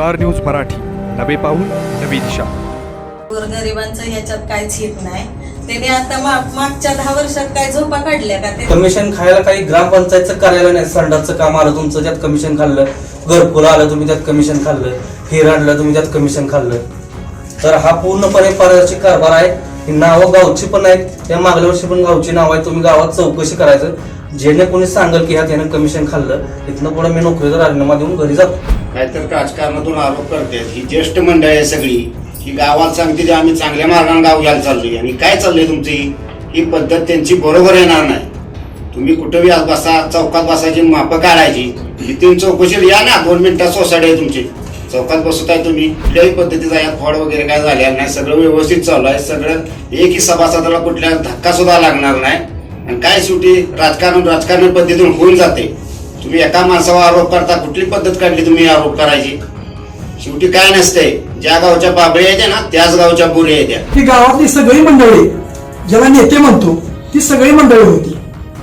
Star news Marathi. नवे पाऊल नवी दिशा. गोरगरिबांचं ह्याच्यात काहीच येत नाही. त्याने आता मागच्या दहा वर्षात काय झोपा काढल्या का ते? कमिशन खायला काही ग्रामपंचायतचं कार्यालय नाही. संडासचं काम आलं तुमचं त्यात कमिशन खाल्लं. घरकुल आलं तुम्ही त्यात कमिशन खाल्लं. हिर आणलं तुम्ही त्यात कमिशन खाल्लं. तर हा पूर्णपणे पारदर्शक कारभार आहे. ही नावं गावची पण आहेत. त्या मागल्या वर्षी पण गावची नाव आहे तुम्ही गावात चौकशी करायचं. जेणे कोणी सांगेल की ह्या त्यानं कमिशन खाल्लं इथनं पुढे मी नोकरीचा राजीनामा देऊन घरी जातो. काहीतरी राजकारणातून आरोप करतात. ही ज्येष्ठ मंडळी आहे सगळी. ही गावात सांगते की आम्ही चांगल्या मार्गाने गाव घ्यायला चाललोय. आणि काय चाललंय तुमची? ही पद्धत त्यांची बरोबर येणार नाही. तुम्ही कुठं बी आज बसा चौकात बसायची मापं काढायची. इथून चौकशी या ना. दोन मिनिटात सोसायटी आहे तुमची. चौकात बसताय तुम्ही. कुठल्याही पद्धतीचा यात फॉड वगैरे काय झालेला नाही. सगळं व्यवस्थित चालू आहे. सगळं एकही सभासदाला कुठल्या धक्का सुद्धा लागणार नाही. आणि काय शेवटी राजकारण राजकारण पद्धतीतून होऊन जाते. तुम्ही एका माणसावर आरोप करता कुठली पद्धत काढली तुम्ही आरोप करायची? शेवटी काय नसते ज्या गावच्या बाबळ्या येत्या ना त्याच गावच्या बोऱ्या येत्या ती गावातली सगळी मंडळी ज्याला नेते म्हणतो ती सगळी मंडळी होती.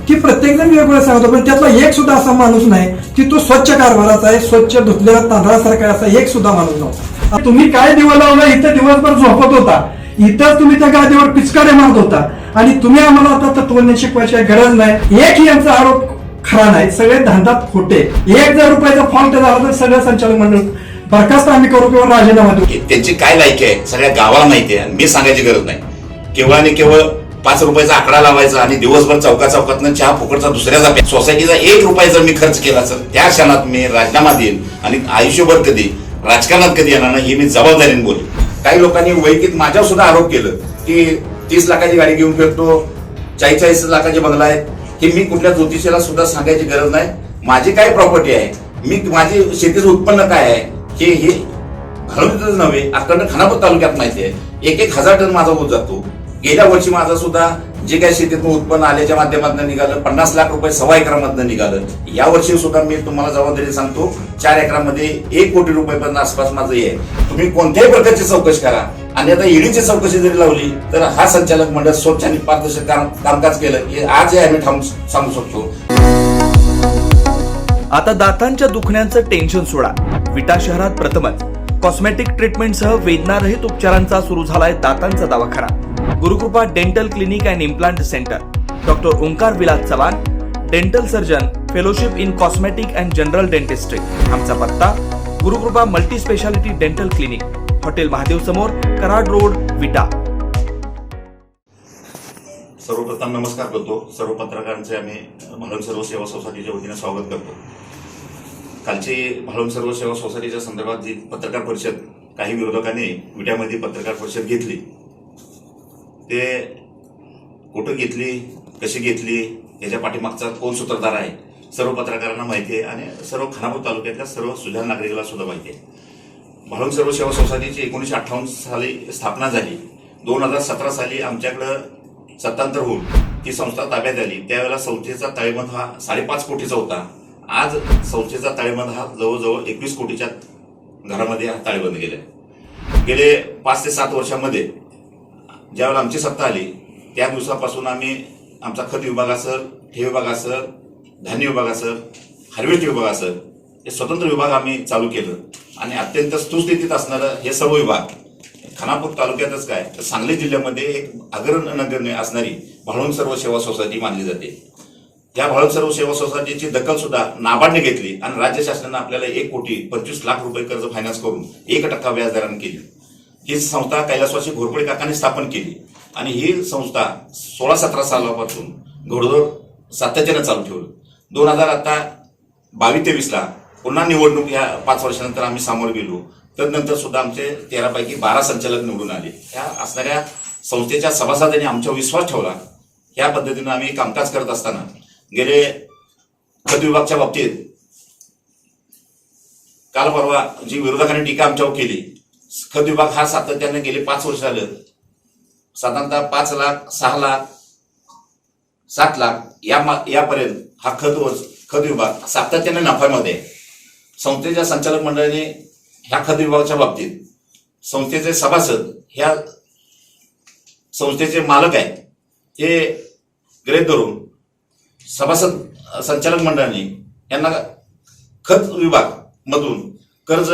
ती प्रत्येक जण वेगवेगळं सांगतो पण त्यातला एक सुद्धा असा माणूस नाही की तो स्वच्छ कारभाराचा आहे स्वच्छ धुतलेला तांदळासारखा असा एक सुद्धा माणूस नव्हता. तुम्ही काय दिवस लावला इथं दिवसभर झोपत होता. इथंच तुम्ही त्या गादीवर पिचकारे मारत होता. आणि तुम्ही आम्हाला आता तत्वज्ञान शिकवायची गरज नाही. एक यांचा आरोप खरा नाही. सगळे धंदात खोटे. एक जर रुपयाचा फॉल्ट झाला तर सगळं संचालक मंडळ बरखास्त आम्ही करू किंवा राजीनामा देऊ. की त्यांची काय लायकी आहे? सगळ्या गावाला माहिती आहे. मी सांगायची गरज नाही. केवळ आणि केवळ पाच रुपयाचा आकडा लावायचा आणि दिवसभर चौका चौकातनं चहा फुकटचा दुसऱ्याचा सोसायटीचा एक रुपया जर मी खर्च केला तर त्या क्षणात मी राजीनामा देईन आणि आयुष्यभर कधी राजकारणात कधी येणार नाही हे मी जबाबदारीने बोलेन. काही लोकांनी वैयक्तिक माझ्यावर सुद्धा आरोप केलं की तीस लाखाची गाडी घेऊन फिरतो चाळीस चाळीस लाखाचे बंगला आहेत. की मी कुठल्या ज्योतिषाला सुद्धा सांगायची गरज नाही. माझी काय प्रॉपर्टी आहे? मी माझी शेतीचं उत्पन्न काय आहे? हे हे घालूनच नव्हे. अखंड खानापूर तालुक्यात माहिती आहे. एक एक हजार टन माझा ऊस जातो. गेल्या वर्षी माझा सुद्धा जे काही शेतीतून उत्पन्न आल्याच्या माध्यमातून निघालं. पन्नास लाख रुपये सव्वा एकरामधनं निघालं. या वर्षी सुद्धा मी तुम्हाला जबाबदारी सांगतो चार एकरामध्ये एक कोटी रुपये पर्यंत आसपास माझं आहे. तुम्ही कोणत्याही प्रकारची चौकशी करा. आणि आता ईडीची चौकशी जरी लावली तर हा संचालक मंडळ स्वच्छ आणि पारदर्शक कामकाज केलं हे आज आम्ही ठाऊन सांगू शकतो. आता दातांच्या दुखण्याचं टेन्शन सोडा. विटा शहरात प्रथमच. कॉस्मेटिक ट्रीटमेंटसह वेदनारहित उपचारांचा सुरू झालाय दातांचा दवाखाना. Gurukrupa dental clinic and implant centre doctor Omkar Vilas Chavan dental surgeon fellowship in cosmetic and general dentistry आमचा पत्ता Gurukrupa multi speciality dental clinic hotel Mahadev समोर कराड रोड विटा. सर्वप्रथम नमस्कार करतो. सर्व पत्रकारांचे आम्ही म्हणून सर्व सेवा सोसायटीच्या वतीने स्वागत करतो. कालची भालून सर्व सेवा सोसायटीच्या संदर्भात जी पत्रकार परिषद काही विरोधकांनी विट्यामध्ये पत्रकार परिषद घेतली ते कुठं घेतली कशी घेतली याच्या पाठीमागचा कोण सूत्रधार आहे सर्व पत्रकारांना माहिती आहे आणि सर्व खानापूर तालुक्यातल्या सर्व सुजाण नागरिकाला सुद्धा माहिती आहे. म्हणून सर्व सेवा सोसायटीची एकोणीसशे अठ्ठावन्न साली स्थापना झाली. दोन हजार सतरा साली आमच्याकडं सत्तांतर होऊन ती संस्था ताब्यात आली. त्यावेळेला संस्थेचा ताळेबंद हा साडेपाच कोटीचा होता. आज संस्थेचा ताळेबंद हा जवळजवळ एकवीस कोटीच्या घरामध्ये हा ताळेबंद गेला. गेले पाच ते सात वर्षामध्ये ज्यावेळेला आमची सत्ता आली त्या दिवसापासून आम्ही आमचा खत विभाग असेल ठेव विभाग असेल धान्य विभाग असेल हार्वेस्ट विभाग असेल हे स्वतंत्र विभाग आम्ही चालू केलं. आणि अत्यंत सुस्थितीत असणारं हे सर्व विभाग खानापूर तालुक्यातच काय तर सांगली जिल्ह्यामध्ये एक अग्रनगण्य असणारी भाळून सर्व सेवा सोसायटी मानली जाते. त्या भाळून सर्व सेवा सोसायटीची दखल सुद्धा नाबार्डने घेतली आणि राज्य शासनानं आपल्याला एक कोटी पंचवीस लाख रुपये कर्ज फायनान्स करून एक टक्का व्याजदराने केली. ही संस्था कैलासवासी घोरपडे काकांनी स्थापन केली आणि ही संस्था सोळा सतरा सालापासून घोडदौड सातत्यानं चालू ठेवलं. दोन हजार आता बावीस तेवीसला पुन्हा निवडणूक या पाच वर्षानंतर आम्ही सामोर गेलो. तदनंतर सुद्धा आमचे तेरापैकी बारा संचालक निवडून आले. ह्या असणाऱ्या संस्थेच्या सभासदांनी आमच्यावर विश्वास ठेवला. या पद्धतीनं आम्ही कामकाज करत असताना गेले खत विभागच्या बाबतीत काल परवा जी विरोधकांनी टीका आमच्यावर केली खत विभाग हा सातत्याने गेले पाच वर्ष झालं. साधारणतः पाच लाख सहा लाख सात लाख या यापर्यंत हा खत वर- खत विभाग सातत्याने नफ्यामध्ये आहे. संस्थेच्या संचालक मंडळाने ह्या खत विभागाच्या बाबतीत संस्थेचे सभासद ह्या संस्थेचे मालक आहेत हे ग्रेत धरून सभासद संचालक मंडळाने यांना खत विभाग मधून कर्ज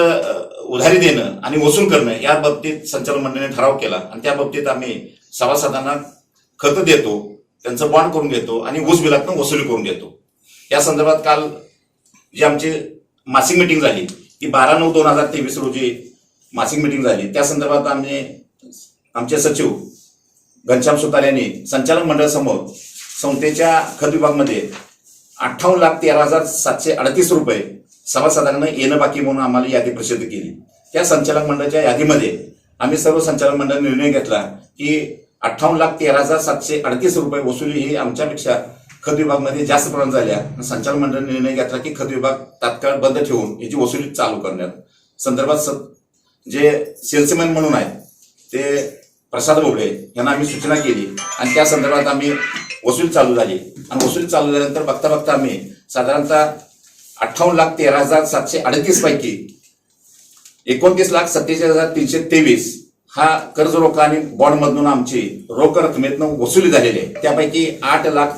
उधारी देणं आणि वसूल करणं या बाबतीत संचालक मंडळाने ठराव केला आणि त्या बाबतीत आम्ही सभासदांना खत देतो त्यांचं बॉन्ड करून घेतो आणि ऊस बिलातनं वसुली करून घेतो. या संदर्भात काल जे आमचे मासिक मिटिंग झाली. ती बारा नऊ दोन हजार तेवीस रोजी मासिक मिटिंग झाली. त्या संदर्भात आम्ही आमचे सचिव घनश्याम सुतार यांनी संचालक मंडळासमोर संस्थेच्या खत विभागमध्ये अठ्ठावन्न लाख तेरा हजार सातशे अडतीस रुपये सभासदांना येणं बाकी म्हणून आम्हाला यादी प्रसिद्ध केली. त्या संचालक मंडळाच्या यादीमध्ये आम्ही सर्व संचालक मंडळाने निर्णय घेतला की अठ्ठावन्न लाख तेरा हजार सातशे अडतीस रुपये वसुली ही आमच्यापेक्षा खत विभागमध्ये जास्त प्रमाणात झाल्या. संचालक मंडळाने निर्णय घेतला की खत विभाग तात्काळ बंद ठेवून याची वसुली चालू करण्यात. संदर्भात स- जे सेल्समॅन म्हणून आहेत ते प्रसाद बोबडे यांना आम्ही सूचना केली. आणि त्या संदर्भात आम्ही वसूल चालू झाली. आणि वसूल चालू झाल्यानंतर बघता बघता आम्ही साधारणतः अठ्ठावन्न लाख तेरा हजार सातशे अडतीस पैकी एकोणतीस लाख सत्तेचाळीस हजार तीनशे तेवीस हा कर्ज रोखा आणि बॉन्ड मधून आमची रोख रकमेतनं वसुली झालेली आहे. त्यापैकी आठ लाख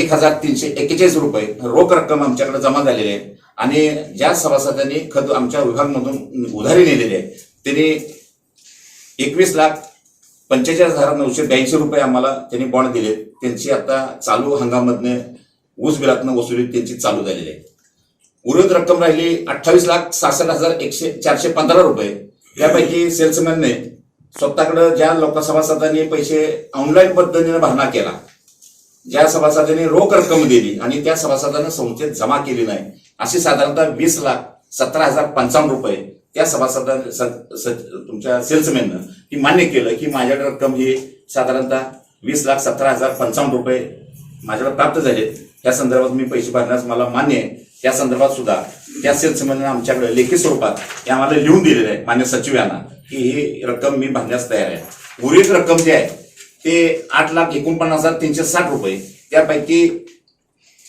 एक हजार तीनशे एक्केचाळीस रुपये रोख रक्कम आमच्याकडे जमा झालेली आहे. आणि ज्या सभासदांनी खत आमच्या विभागमधून उधारी नेलेली आहे त्यांनी एकवीस लाख पंचेचाळीस हजार नऊशे ब्याऐंशी रुपये आम्हाला त्यांनी बॉन्ड दिले. त्यांची आता चालू हंगामातने ऊस बिलातनं वसुली त्यांची चालू झालेली आहे. उर्वरित रक्कम राहिली अठ्ठावीस लाख सहासष्ट हजार एकशे चारशे पंधरा रुपये. त्यापैकी सेल्समॅनने स्वतःकडे ज्या लोकसभासदांनी पैसे ऑनलाईन पद्धतीने भरणा केला ज्या सभासदांनी रोख रक्कम दिली आणि त्या सभासदांना संस्थेत जमा केली नाही अशी साधारणतः वीस लाख सतरा हजार पंचावन्न रुपये त्या सभासदां तुमच्या सेल्समॅननं की मान्य केलं की माझ्याकडे रक्कम ही साधारणतः वीस लाख सतरा हजार पंचावन्न रुपये माझ्याकडे प्राप्त झालेत त्या संदर्भात मी पैसे भरण्यास मला मान्य आहे. त्या संदर्भात सुद्धा त्या सेल्समॅननं आमच्याकडे लेखी स्वरूपात हे आम्हाला लिहून दिलेलं आहे मान्य सचिव यांना की ही रक्कम मी भरण्यास तयार आहे. उर्वरित रक्कम जी आहे ते आठ लाख एकोणपन्नास हजार तीनशे साठ रुपये. त्यापैकी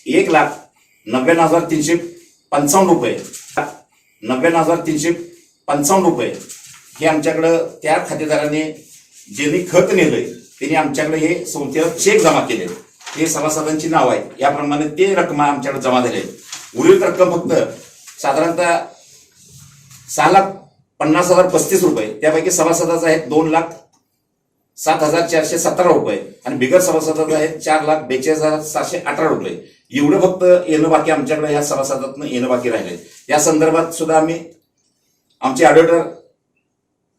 एक लाख नव्याण्णव हजार तीनशे पंचावन्न रुपये. नव्याण्णव हजार तीनशे पंचावन्न रुपये. हे आमच्याकडं त्या खातेदाराने ज्यांनी खत नेलंय त्यांनी आमच्याकडे हे संस्थेवर चेक जमा केले हे सभासदांची नाव आहे याप्रमाणे ते रक्कम आमच्याकडे जमा झाले उर्वरित रक्कम फक्त साधारणतः सहा लाख पन्नास हजार पस्तीस रुपये. त्यापैकी सभासदाचा आहे दोन लाख सात हजार चारशे सतरा रुपये. आणि बिगर सभासदाचा आहे चार लाख बेचाळीस हजार सातशे अठरा रुपये. एवढं फक्त येणं बाकी आमच्याकडे ह्या सभासदातनं येणं बाकी राहिले या संदर्भात सुद्धा आम्ही आमचे ऑडिटर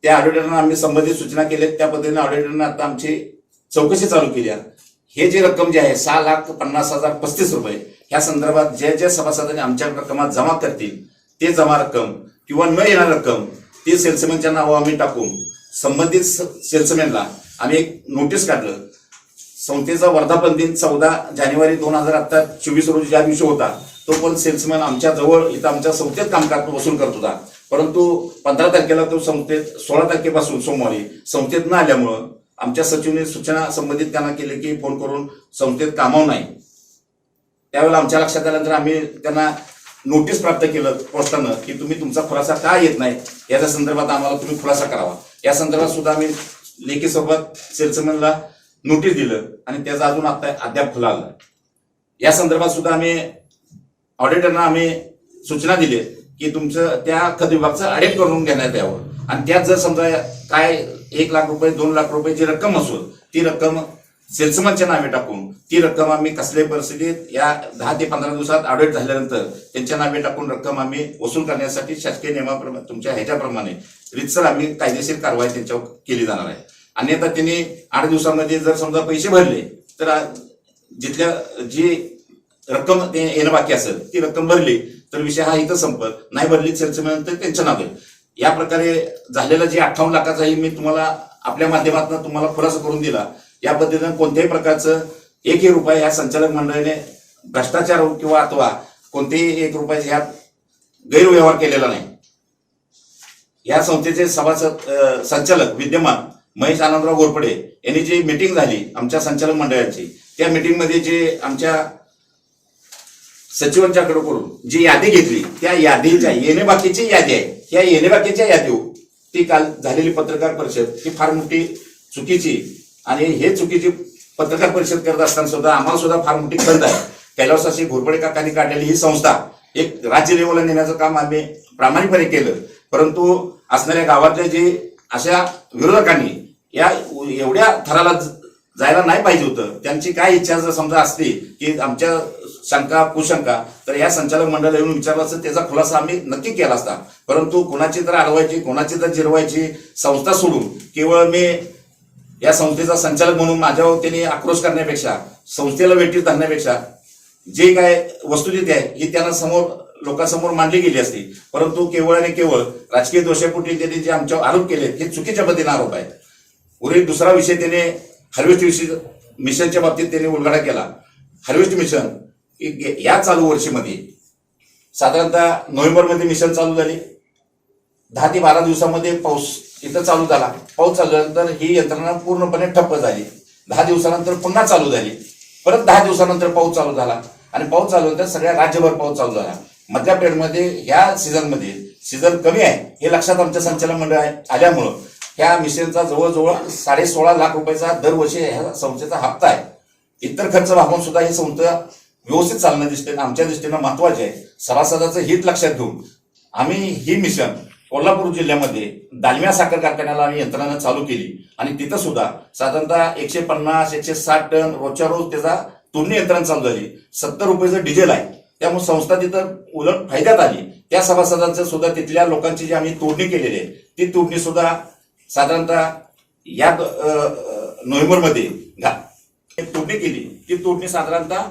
त्या ऑडिटरना आम्ही संबंधित सूचना केल्या त्या पद्धतीने ऑडिटरनं आता आमची चौकशी चालू केली आहे. हे जी रक्कम जी आहे सहा लाख पन्नास हजार पस्तीस रुपये ह्या संदर्भात ज्या ज्या सभासदांनी आमच्या रक्कमात जमा करतील ते जमा रक्कम किंवा न येणार रक्कम ते सेल्समॅनच्या नावं आम्ही टाकून संबंधित सेल्समॅनला आम्ही एक नोटीस काढलं. संस्थेचा वर्धापन दिन चौदा जानेवारी दोन हजार आता चोवीस रोजी ज्या दिवशी होता तो पण सेल्समॅन आमच्या जवळ इथं आमच्या संस्थेत काम करतो वसूल करत होता. परंतु पंधरा तारखेला तो संस्थेत सोळा तारखेपासून सोमवारी संस्थेत न आल्यामुळं आमच्या सचिवने सूचना संबंधित त्यांना केली की फोन करून संस्थेत कामावं नाही. त्यावेळेला आमच्या लक्षात आल्यानंतर आम्ही त्यांना नोटीस प्राप्त केलं पोस्टानं की तुम्ही तुमचा खुलासा का येत नाही? याच्या संदर्भात आम्हाला तुम्ही खुलासा करावा. या संदर्भात सुद्धा आम्ही लेखी स्वरूपात सेल्समॅनला नोटीस दिलं आणि त्याचा अजून आता अद्याप खुला आला. या संदर्भात सुद्धा आम्ही ऑडिटरना आम्ही सूचना दिली की तुमचं त्या खत विभागचं ऑडिट करून घेण्यात यावं. आणि त्यात जर समजा काय एक लाख रुपये दोन लाख रुपये जी रक्कम असून ती रक्कम सेल्समनच्या नावे टाकून ती रक्कम आम्ही कसल्याही परिस्थितीत या दहा ते पंधरा दिवसात ऑडिट झाल्यानंतर त्यांच्या नावे टाकून रक्कम आम्ही वसूल करण्यासाठी शासकीय नियमाप्रमाणे तुमच्या ह्याच्याप्रमाणे रितसर आम्ही कायदेशीर कारवाई त्यांच्यावर केली जाणार आहे. अन्यथा त्यांनी आठ दिवसामध्ये जर समजा पैसे भरले तर जिथल्या जी रक्कम येणं बाकी असेल ती रक्कम भरली तर विषय हा इथं संपत नाही भरली सेल्समॅन तर त्यांच्या नावे. या प्रकारे झालेला जे अठ्ठावन्न लाखाचाही मी तुम्हाला आपल्या माध्यमातून तुम्हाला खुलासा करून दिला. या पद्धतीनं कोणत्याही प्रकारचं एकही रुपये या संचालक मंडळाने भ्रष्टाचार किंवा अथवा कोणतेही एक रुपयाचे ह्यात गैरव्यवहार केलेला नाही. या संस्थेचे सभासद संचालक विद्यमान महेश आनंदराव घोरपडे यांनी जी मिटिंग झाली आमच्या संचालक मंडळाची त्या मिटिंगमध्ये जे आमच्या सचिवांच्याकडे करून जी यादी घेतली त्या यादीच्या येणे बाकीची यादी आहे. या येणे बाकीच्या यादी हो. ती काल झालेली पत्रकार परिषद ही फार मोठी चुकीची आणि हे चुकीची पत्रकार परिषद करत असताना सुद्धा आम्हाला सुद्धा फार मोठी खंत आहे. कैलासाशी घोरपडे काकांनी काढलेली ही संस्था एक राज्य लेवलला नेण्याचं काम आम्ही प्रामाणिकपणे केलं. परंतु असणाऱ्या गावातल्या जे अशा विरोधकांनी या एवढ्या थराला जायला नाही पाहिजे होतं. त्यांची काय इच्छा जर समजा असती की आमच्या शंका कुशंका तर या संचालक मंडळ येऊन विचारलं असतं त्याचा खुलासा आम्ही नक्की केला असता. परंतु कोणाची तर अडवायची कोणाची तर जिरवायची संस्था सोडून केवळ मी या संस्थेचा संचालक म्हणून माझ्यावर त्यांनी आक्रोश करण्यापेक्षा संस्थेला वेटीत धरण्यापेक्षा जे काय वस्तुस्थिती आहे ही त्यांना समोर लोकांसमोर मांडली गेली असती. परंतु केवळ आणि केवळ राजकीय दोषापोटी त्यांनी जे आमच्यावर आरोप केले हे चुकीच्या पद्धतीने आरोप आहेत. उर्वरित दुसरा विषय त्याने हार्वेस्ट विषय मिशनच्या बाबतीत त्याने उलगडा केला. हार्वेस्ट मिशन या चालू वर्षीमध्ये साधारणतः नोव्हेंबरमध्ये मिशन चालू झाले. दहा ते बारा दिवसामध्ये पाऊस इथं चालू झाला. पाऊस चालू झाल्यानंतर ही यंत्रणा पूर्णपणे ठप्प झाली. दहा दिवसानंतर पुन्हा चालू झाली. परत दहा दिवसानंतर पाऊस चालू झाला. आणि पाऊस चालू नंतर सगळ्या राज्यभर पाऊस चालू झाला. मधल्या पिरियडमध्ये ह्या सीझनमध्ये सीझन कमी आहे हे लक्षात आमच्या संचालक मंडळ आहे- आल्यामुळं ह्या मिशनचा जवळजवळ साडे सोळा लाख रुपयाचा दरवर्षी ह्या संस्थेचा हप्ता आहे. इतर खर्च भागून सुद्धा ही संस्था व्यवस्थित चालणं दृष्टीने आमच्या दृष्टीनं महत्त्वाचे आहे. सभासदाचं हित लक्षात घेऊन आम्ही ही मिशन कोल्हापूर जिल्ह्यामध्ये दालम्या साखर कारखान्याला आम्ही यंत्रणा चालू केली. आणि तिथं सुद्धा साधारणतः एकशे पन्नास एकशे साठ टन रोजच्या रोज त्याचा तुलनी यंत्रणा चालू झाली. सत्तर रुपयाचं डिझेल आहे. त्यामुळे संस्था तिथं उलट फायद्यात आली. त्या सभासदांचं सुद्धा तिथल्या लोकांची जी आम्ही तोडणी केलेली आहे ती तोडणी सुद्धा साधारणतः या नोव्हेंबरमध्ये घा- तोडणी केली. ती तोडणी साधारणतः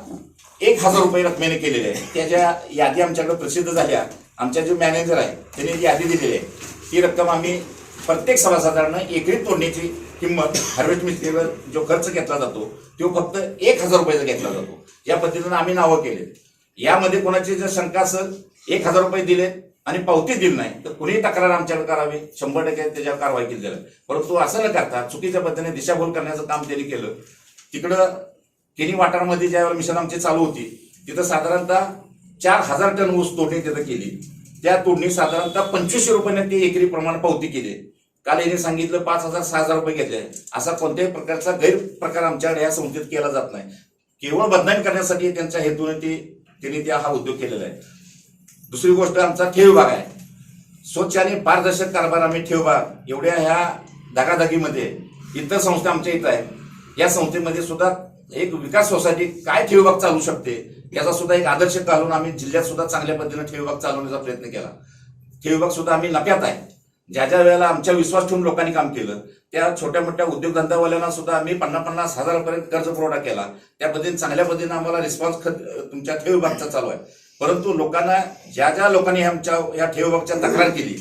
एक हजार रुपये रकमेने केलेली आहे. त्याच्या यादी आमच्याकडे प्रसिद्ध झाल्या. आमच्या जे मॅनेजर आहे त्यांनी जी यादी दिलेली आहे ती रक्कम आम्ही प्रत्येक सभासदांना एकरी तोडण्याची किंमत हार्वेस्ट मिस्त्रीवर जो खर्च घेतला जातो तो फक्त एक हजार रुपयाचा घेतला जातो. या पद्धतीनं आम्ही नावं केले यामध्ये कोणाची जर शंका असेल एक हजार रुपये दिले आणि पावती दिली नाही तर कुणीही तक्रार आमच्याकडे करावी. शंभर टक्के त्याच्यावर कारवाई केली जाईल. परंतु असं न करता चुकीच्या पद्धतीने दिशाभूल करण्याचं काम त्यांनी केलं. तिकडं केनी वाटारमध्ये ज्यावेळेला मिशन आमची चालू होती तिथं साधारणतः चार हजार टन ऊस तोडणी तिथं केली. त्या तोडणी साधारणतः पंचवीसशे रुपयाने ती एकरी प्रमाण पावती केली. काल यांनी सांगितलं पाच हजार सहा हजार रुपये घेतले. असा कोणत्याही प्रकारचा गैरप्रकार आमच्याकडे या संस्थेत केला जात नाही. केवळ बदनाम करण्यासाठी त्यांच्या हेतूने ते त्यांनी त्या हा उद्योग केलेला आहे. दुसरी गोष्ट आमचा ठेव विभाग आहे. स्वच्छ आणि पारदर्शक कारभार आम्ही ठेव भाग एवढ्या ह्या धगाधगीमध्ये इतर संस्था आमच्या इथं आहे या संस्थेमध्ये सुद्धा एक विकास सोसायटी काय ठेव विभाग चालू शकते याचा सुद्धा एक आदर्श घालून आम्ही जिल्ह्यात सुद्धा चांगल्या पद्धतीने ठेव विभाग चालवण्याचा प्रयत्न केला. ठेव विभाग सुद्धा आम्ही नफ्यात आहे. ज्या ज्या वेळेला आमच्या विश्वास ठेवून लोकांनी काम केलं त्या छोट्या मोठ्या उद्योगधंदावाल्यांना सुद्धा आम्ही पन्नास पन्नास हजारापर्यंत कर्ज पुरवठा केला. त्या पद्धतीने चांगल्या पद्धतीने आम्हाला रिस्पॉन्स तुमच्या ठेव विभागचा चालू आहे. परंतु लोकांना ज्या ज्या लोकांनी आमच्या या ठेव तक्रार केली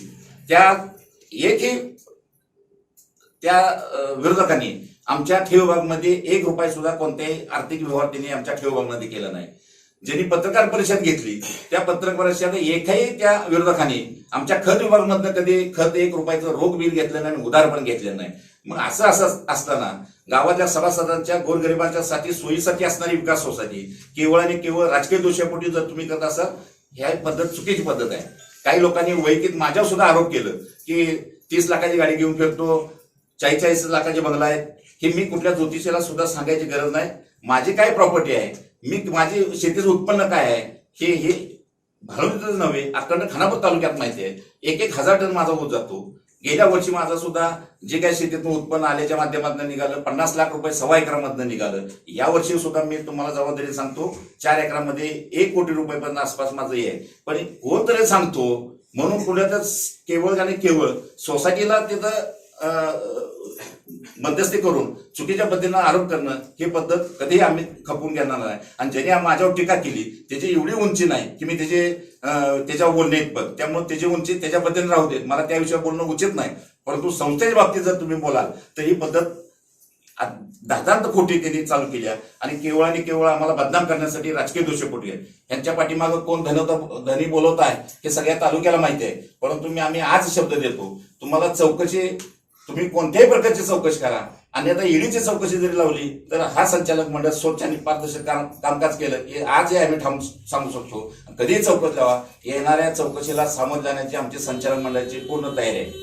त्या एकही त्या विरोधकांनी आमच्या ठेव एक रुपये सुद्धा कोणत्याही आर्थिक व्यवहार त्यांनी आमच्या ठेव केला नाही. ज्यांनी पत्रकार परिषद घेतली त्या पत्रकार परिषद एकही त्या विरोधकांनी आमच्या खत विभागामधनं कधी खत एक रुपयाचं रोख बिल घेतलं नाही आणि उधार पण घेतलं नाही. मग असं असं असताना गावातल्या सभासदांच्या गोरगरिबांच्या साठी सोयीसाठी असणारी विकास सोसायटी केवळ आणि केवळ राजकीय दोषापोटी जर तुम्ही करत असाल ह्या पद्धत चुकीची पद्धत आहे. काही लोकांनी वैयक्तिक माझ्यावर सुद्धा आरोप केलं की तीस लाखाची गाडी घेऊन फिरतो चाळीस लाखाचे बंगला आहेत. हे मी कुठल्या ज्योतिषाला सुद्धा सांगायची गरज नाही. माझी काय प्रॉपर्टी आहे? मी माझी शेतीचं उत्पन्न काय आहे? हे हे भालवणीतच नव्हे अखंड खानापूर तालुक्यात माहिती आहे. एक एक हजार टन माझा होत जातो. गेल्या वर्षी माझा सुद्धा जे काही शेतीतून उत्पन्न आल्याच्या माध्यमातून निघालं पन्नास लाख रुपये सव्वा एकरामधनं निघालं. या वर्षी सुद्धा मी तुम्हाला जबाबदारी सांगतो चार एकरामध्ये एक कोटी रुपयेपर्यंत आसपास माझं हे आहे. पण कोण तरी सांगतो म्हणून पुण्यातच केवळ आणि केवळ सोसायटीला तिथं मध्यस्थी करून चुकीच्या पद्धतीनं आरोप करणं ही पद्धत कधीही आम्ही खपवून घेणार नाही. आणि ज्याने माझ्यावर टीका केली त्याची एवढी उंची नाही की मी त्याचे त्याच्यावर बोलणे इतपत त्यामुळे त्याची उंची त्याच्या पद्धतीने राहू दे मला त्याविषयी बोलणं उचित नाही. परंतु संस्थेच्या बाबतीत जर तुम्ही बोलाल तर ही पद्धत दादांत खोटी त्यांनी चालू केली आहे. आणि केवळ आणि केवळ आम्हाला बदनाम करण्यासाठी राजकीय दोषपोटी आहे यांच्या पाठीमागं कोण धनवता धनी बोलवत आहे हे सगळ्या तालुक्याला माहिती आहे. परंतु मी आम्ही आज शब्द देतो. तुम्हाला चौकशी तुम्ही कोणत्याही प्रकारची चौकशी करा. आणि आता ईडीची चौकशी जरी लावली तर हा संचालक मंडळ स्वच्छ आणि पारदर्शक काम कामकाज केलं हे आजही आम्ही ठाम सांगू शकतो. कधीही चौकशी लावा. येणाऱ्या चौकशीला सामोर जाण्याची आमची संचालक मंडळाची पूर्ण तयारी आहे.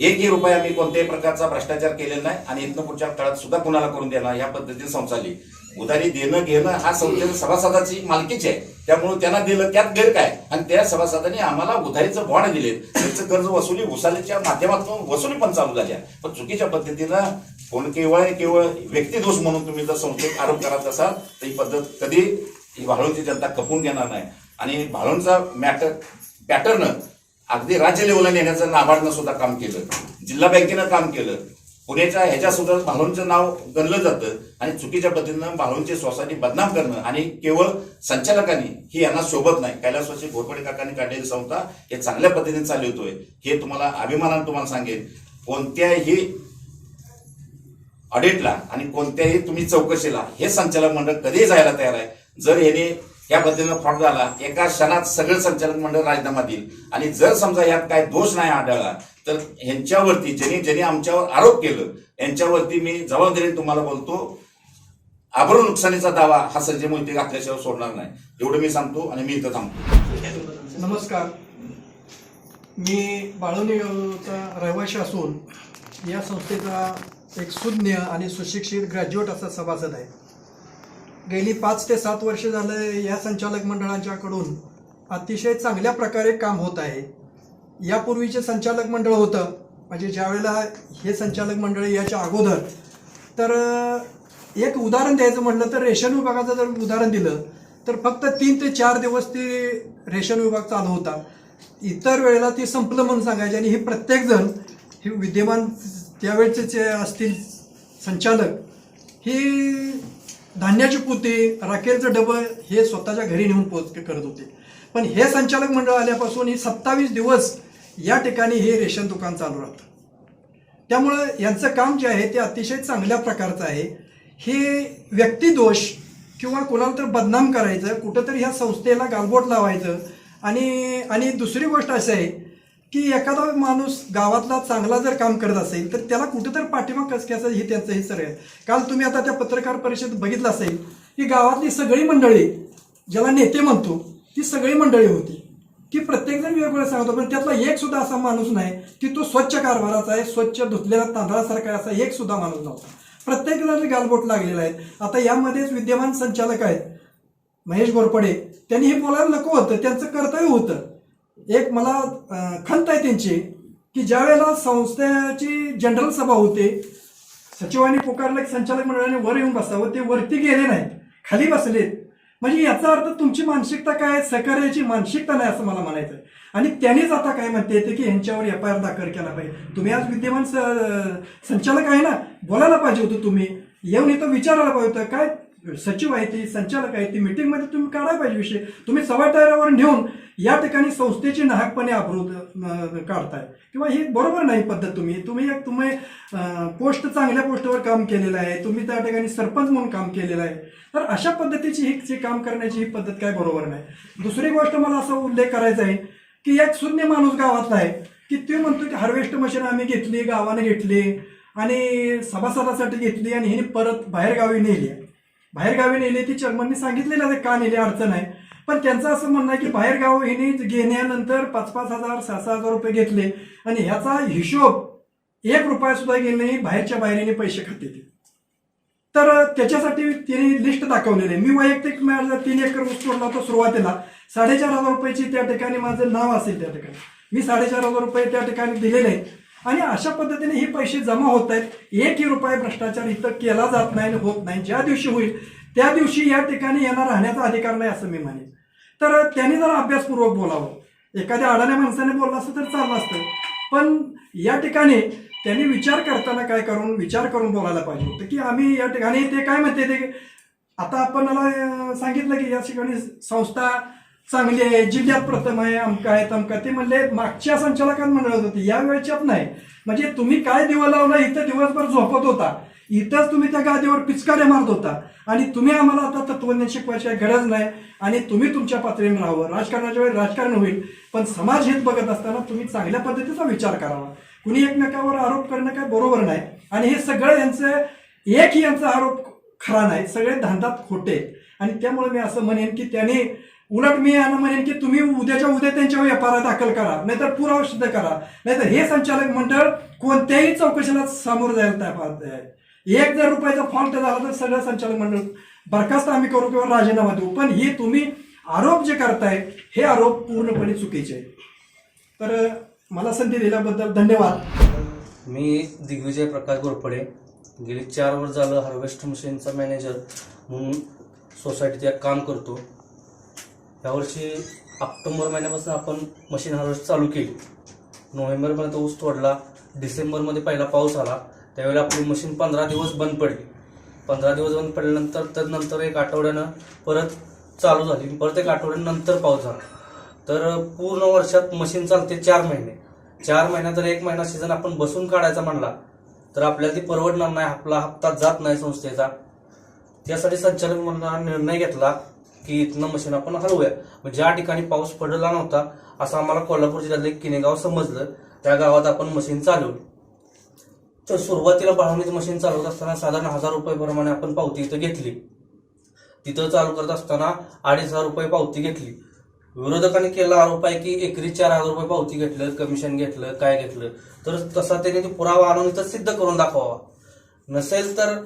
एकही रुपये आम्ही कोणत्याही प्रकारचा भ्रष्टाचार केलेला नाही आणि इथनं पुढच्या काळात सुद्धा कुणाला करून देणार या पद्धतीने संचाली उधारी देणं घेणं हा संस्थेच्या सभासदाची मालकीची आहे. त्यामुळे त्यांना दिलं त्यात गैर काय? आणि त्या सभासदांनी आम्हाला उधारीचं बॉन्ड दिले त्यांचं कर्ज वसुली उसालीच्या माध्यमातून वसुली पण चालू झाल्या. पण चुकीच्या पद्धतीनं कोण केवळ केवळ व्यक्तिदोष म्हणून तुम्ही जर संस्थेत आरोप करत असाल तर ही पद्धत कधी ही भाळूंची जनता खपून घेणार नाही. आणि भाळूंचा मॅटर पॅटर्न अगदी राज्य लेवलला नेण्याचं नाबार्डनं सुद्धा काम केलं. जिल्हा बँकेनं काम केलं. पुण्याच्या ह्याच्या सुद्धा भालोंचं नाव गणलं जातं आणि चुकीच्या पद्धतीनं भालोंची सोसायटी बदनाम करणं आणि केवळ संचालकांनी ही यांना सोबत नाही. कैलासवासी घोरपडे काकांनी काढलेली संस्था हे चांगल्या पद्धतीने चालवतोय. हे तुम्हाला अभिमानानं तुम्हाला सांगेन. कोणत्याही ऑडिटला आणि कोणत्याही तुम्ही चौकशीला हे संचालक मंडळ कधीही जायला तयार आहे. जर ह्याने या पद्धतीनं फ्रॉड झाला एका क्षणात सगळं संचालक मंडळ राजीनामा देईल. आणि जर समजा यात काय दोष नाही आढळला तर ह्यांच्यावरती ज्यांनी ज्यांनी आमच्यावर आरोप केलं यांच्यावरती मी जबाबदारीने तुम्हाला बोलतो आबरू नुकसानीचा दावा हा संजय मोहिते घातल्याशिवाय सोडणार नाही. एवढं मी सांगतो आणि मी इथं थांबतो. नमस्कार. मी बाळवणीचा रहिवाशी असून या संस्थेचा एक सुज्ञ आणि सुशिक्षित ग्रॅज्युएट असा सभासद आहे. गेली पाच ते सात वर्ष झालं या संचालक मंडळांच्याकडून अतिशय चांगल्या प्रकारे काम होत आहे. यापूर्वीचे संचालक मंडळ होतं. म्हणजे ज्यावेळेला हे संचालक मंडळ याच्या अगोदर तर एक उदाहरण द्यायचं म्हटलं तर रेशन विभागाचं जर उदाहरण दिलं तर फक्त तीन ते चार दिवस ते रेशन विभाग चालू होता. इतर वेळेला ते संपलं म्हणून सांगायचे आणि हे प्रत्येकजण हे विद्यमान त्यावेळचे जे असतील संचालक ही धान्याची पोती राखेलचं डबं हे स्वतःच्या घरी नेऊन पोच करत होते. पण हे संचालक मंडळ आल्यापासून ही सत्तावीस दिवस या ठिकाणी हे रेशन दुकान चालू राहतं. त्यामुळं यांचं काम जे आहे ते अतिशय चांगल्या प्रकारचं आहे. हे व्यक्तिदोष किंवा कोणाला तर बदनाम करायचं कुठंतरी ह्या संस्थेला गालबोट लावायचं. आणि आणि दुसरी गोष्ट अशी आहे की एखादा माणूस गावातला चांगला जर काम करत असेल तर त्याला कुठंतरी पाठिंबा कसक्याचं हे त्यांचं हे सर आहे. काल तुम्ही आता त्या पत्रकार परिषदेत बघितलं असेल की गावातली सगळी मंडळी ज्याला नेते म्हणतो ती सगळी मंडळी होती. की प्रत्येकजण वेगवेगळं सांगतो पण त्यातला एक सुद्धा असा माणूस नाही की तो स्वच्छ कारभाराचा आहे स्वच्छ धुतलेला तांदळासारखा आहे असा एक सुद्धा माणूस नव्हता. प्रत्येकाला गालबोट लागलेला आहे आता यामध्येच विद्यमान संचालक आहेत महेश गोरपडे त्यांनी हे बोलायला नको होतं त्यांचं कर्तव्य होतं. एक मला खंत आहे त्यांची की ज्या वेळेला संस्थेची जनरल सभा होते सचिवांनी पुकारलं की संचालक मंडळाने वर येऊन बसावं ते वरती गेले नाहीत खाली बसलेत. म्हणजे याचा अर्थ तुमची मानसिकता काय सहकार्याची मानसिकता नाही असं मला म्हणायचं आहे. आणि त्यांनीच आता काय म्हणते येते की ह्यांच्यावर एफ आय आर दाखल केला पाहिजे. तुम्ही आज विद्यमान संचालक आहे ना? बोलायला पाहिजे होतं तुम्ही. येऊन इथं विचारायला पाहिजे होतं. काय सचिव आहे ती संचालक आहे ती मीटिंगमध्ये तुम्ही काढायला पाहिजे विषय. तुम्ही सव्वा टायरावर नेऊन या ठिकाणी संस्थेची नाहकपणे अब्रूत काढताय. किंवा ही बरोबर नाही पद्धत तुम्ही. तुम्ही एक तुम्ही पोस्ट चांगल्या पोस्टवर काम केलेलं आहे. तुम्ही त्या ठिकाणी सरपंच म्हणून काम केलेलं आहे. तर अशा पद्धतीची ही जी काम करण्याची ही पद्धत काय बरोबर नाही. दुसरी गोष्ट मला असा उल्लेख करायचा आहे की एक शून्य माणूस गावातला आहे की ते म्हणतो की हार्वेस्ट मशीन आम्ही घेतली गावाने घेतली आणि सभासदासाठी घेतली आणि हिने परत बाहेरगावी नेली. बाहेरगावी नेले ती चर्मनने सांगितलेलं आहे का नेली अडचण आहे? पण त्यांचं असं म्हणणं आहे की बाहेरगाव हिने घेण्यानंतर पाच पाच हजार सहा सहा हजार रुपये घेतले आणि ह्याचा हिशोब एक रुपया सुद्धा गेले नाही बाहेरच्या बाहेरीने पैसे खाते ते. तर त्याच्यासाठी तिने लिस्ट दाखवलेली आहे. मी वैयक्तिक माझा तीन एकर ऊस तोडला होता सुरुवातीला. साडेचार हजार रुपयाची त्या ठिकाणी माझं नाव असेल त्या ठिकाणी. मी साडेचार हजार रुपये त्या ठिकाणी दिलेले आहेत. आणि अशा पद्धतीने हे पैसे जमा होत आहेत. एकही रुपये भ्रष्टाचार इथं केला जात नाही आणि होत नाही. ज्या दिवशी होईल त्या दिवशी या ठिकाणी यांना राहण्याचा अधिकार नाही असं मी म्हणेन. तर त्यांनी जरा अभ्यासपूर्वक बोलावं. एखाद्या अडाण्या माणसाने बोललं असतं तर चाललं असतं. पण या ठिकाणी त्यांनी विचार करताना काय करून विचार करून बोलायला पाहिजे होतं की आम्ही या ठिकाणी ते काय म्हणते ते? आता आपणाला सांगितलं की या ठिकाणी संस्था चांगली आहे जिल्ह्यात प्रथम आहे अमका आहे तमका ते म्हणले मागच्या संचालकांना म्हणत होते या वेळच्यात नाही. म्हणजे तुम्ही काय दिवा लावला इथं दिवसभर झोपत होता. इथंच तुम्ही त्या गादीवर पिचकारे मारत होता. आणि तुम्ही आम्हाला आता तत्वज्ञान शिकवायची गरज नाही. आणि तुम्ही तुमच्या पातळीवर राहावं राजकारणाच्या वेळी राजकारण होईल. पण समाज हित बघत असताना तुम्ही चांगल्या पद्धतीचा विचार करावा. कुणी एकमेकावर आरोप करणं काय बरोबर नाही. आणि हे सगळं यांचं एकही यांचा आरोप खरा नाही. सगळे धांदात खोटे आणि त्यामुळे मी असं म्हणेन की त्यांनी उलट मी यांना म्हणेन की तुम्ही उद्याच्या उद्या त्यांच्यावर व्यापारा दाखल करा नाहीतर पुरावा सिद्ध करा. नाहीतर हे संचालक मंडळ कोणत्याही चौकशीला सामोरं जायला तयार आहे. एक जर रुपयाचा फॉल्ट झाला तर सगळं संचालक मंडळ बरखास्त आम्ही करू किंवा राजीनामा देऊ. पण हे तुम्ही आरोप जे करताय हे आरोप पूर्णपणे चुकीचे आहेत. तर मला संधी दिल्याबद्दल धन्यवाद. मी दिग्विजय प्रकाश गोरपडे. गेली चार वर्ष झालं हार्वेस्ट मशीनचा मॅनेजर म्हणून सोसायटीत एक काम करतो. यावर्षी ऑक्टोंबर महिन्यापासून आपण मशीन हार्वेस्ट चालू केली. नोव्हेंबरमध्ये तो ऊस तोडला. डिसेंबरमध्ये पहिला पाऊस आला. त्यावेळेला आपली मशीन पंधरा दिवस बंद पडली. पंधरा दिवस बंद पडल्यानंतर तर नंतर एक आठवड्यानं परत चालू झाली. परत एक आठवड्यानंतर पाऊस झाला. तर पूर्ण वर्षात मशीन चालते चार महिने. चार महिन्या जर एक महिना सीझन आपण बसून काढायचा म्हणला तर आपल्याला ती परवडणार नाही. आपला हप्ता जात नाही संस्थेचा. त्यासाठी संचालक मंडळाने निर्णय घेतला. की इथनं मशीन आपण हलवूया. मग ज्या ठिकाणी पाऊस पडला नव्हता असं आम्हाला कोल्हापूर जिल्ह्यातलं एक किनेगाव समजलं. त्या गावात आपण मशीन चालवली. तर सुरुवातीला बाळवणीचं मशीन चालवत असताना साधारण हजार रुपये प्रमाणे आपण पावती इथं घेतली. तिथं चालू करत असताना अडीच हजार रुपये पावती घेतली. विरोधकांनी केला आरोप आहे की एकरी चार हजार रुपये पावती घेतलं कमिशन घेतलं काय घेतलं. तर तसा त्याने ते पुरावा आणून इथं सिद्ध करून दाखवावा. नसेल तर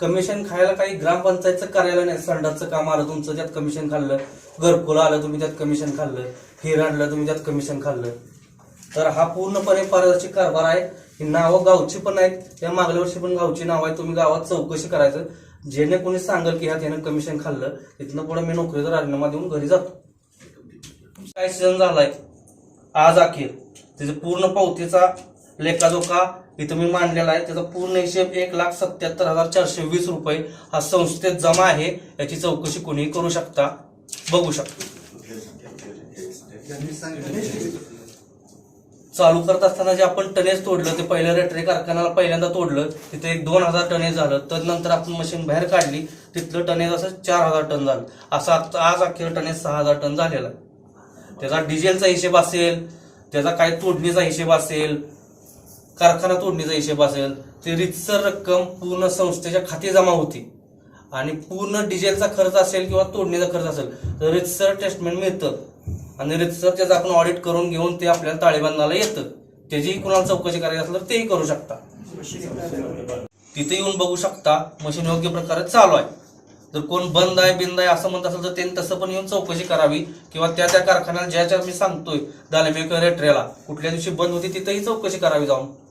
कमिशन खायला काही ग्रामपंचायतचं कार्यालय नाही. संडाचं काम आलं तुमचं त्यात कमिशन खाल्लं. घरकुला आलं तुम्ही त्यात कमिशन खाल्लं. हिर आणलं तुम्ही त्यात कमिशन खाल्लं. तर हा पूर्णपणे पारदर्शक कारभार आहे. ही नावं गावची पण आहेत. त्या मागल्या वर्षी पण गावची नाव आहे तुम्ही गावात चौकशी करायचं. जेणे कोणी सांगेल की ह्या त्यानं कमिशन खाल्लं तिथनं पुढे मी नोकरीचा राजीनामा देऊन घरी जातो. काय सीझन झालाय? आज अखेर. त्याचे पूर्ण पावतीचा लेखाजोखा इथं मी मांडलेला आहे. त्याचा पूर्ण हिशेब एक लाख सत्याहत्तर हजार चारशे वीस रुपये हा संस्थेत जमा आहे. याची चौकशी कोणीही करू शकता. बघू शकता. चालू करत असताना जे आपण टनेज तोडलं ते पहिल्या रेटरी कारखान्याला पहिल्यांदा तोडलं. तिथे एक दोन हजार टनेज झालं. तर नंतर आपण मशीन बाहेर काढली. तिथलं टनेज असं चार हजार टन झालं. असं आता आज अखेर टनेज सहा हजार टन झालेला आहे. त्याचा डिझेलचा हिशेब असेल त्याचा काय तोडणीचा हिशेब असेल कारखाना तोडणीचा हिशेब असेल ते रितसर रक्कम पूर्ण संस्थेच्या खाती जमा होती. आणि पूर्ण डिझेलचा खर्च असेल किंवा तोडणीचा खर्च असेल तर रितसर टेस्टमेंट मिळतं. आणि रितसर त्याचं आपण ऑडिट करून घेऊन ते आपल्याला ताळेबंदाला येतं. त्याचीही कुणाला चौकशी करायची असेल तर तेही करू शकता. तिथे येऊन बघू शकता मशीन योग्य प्रकारे चालू आहे. जर कोण बंद आहे बिंद आहे असं म्हणत असेल तर त्यांनी तसं पण येऊन चौकशी करावी. किंवा त्या त्या कारखान्याला ज्याच्या मी सांगतोय दालमे रेट्रेला कुठल्या दिवशी बंद होती तिथेही चौकशी करावी जाऊन.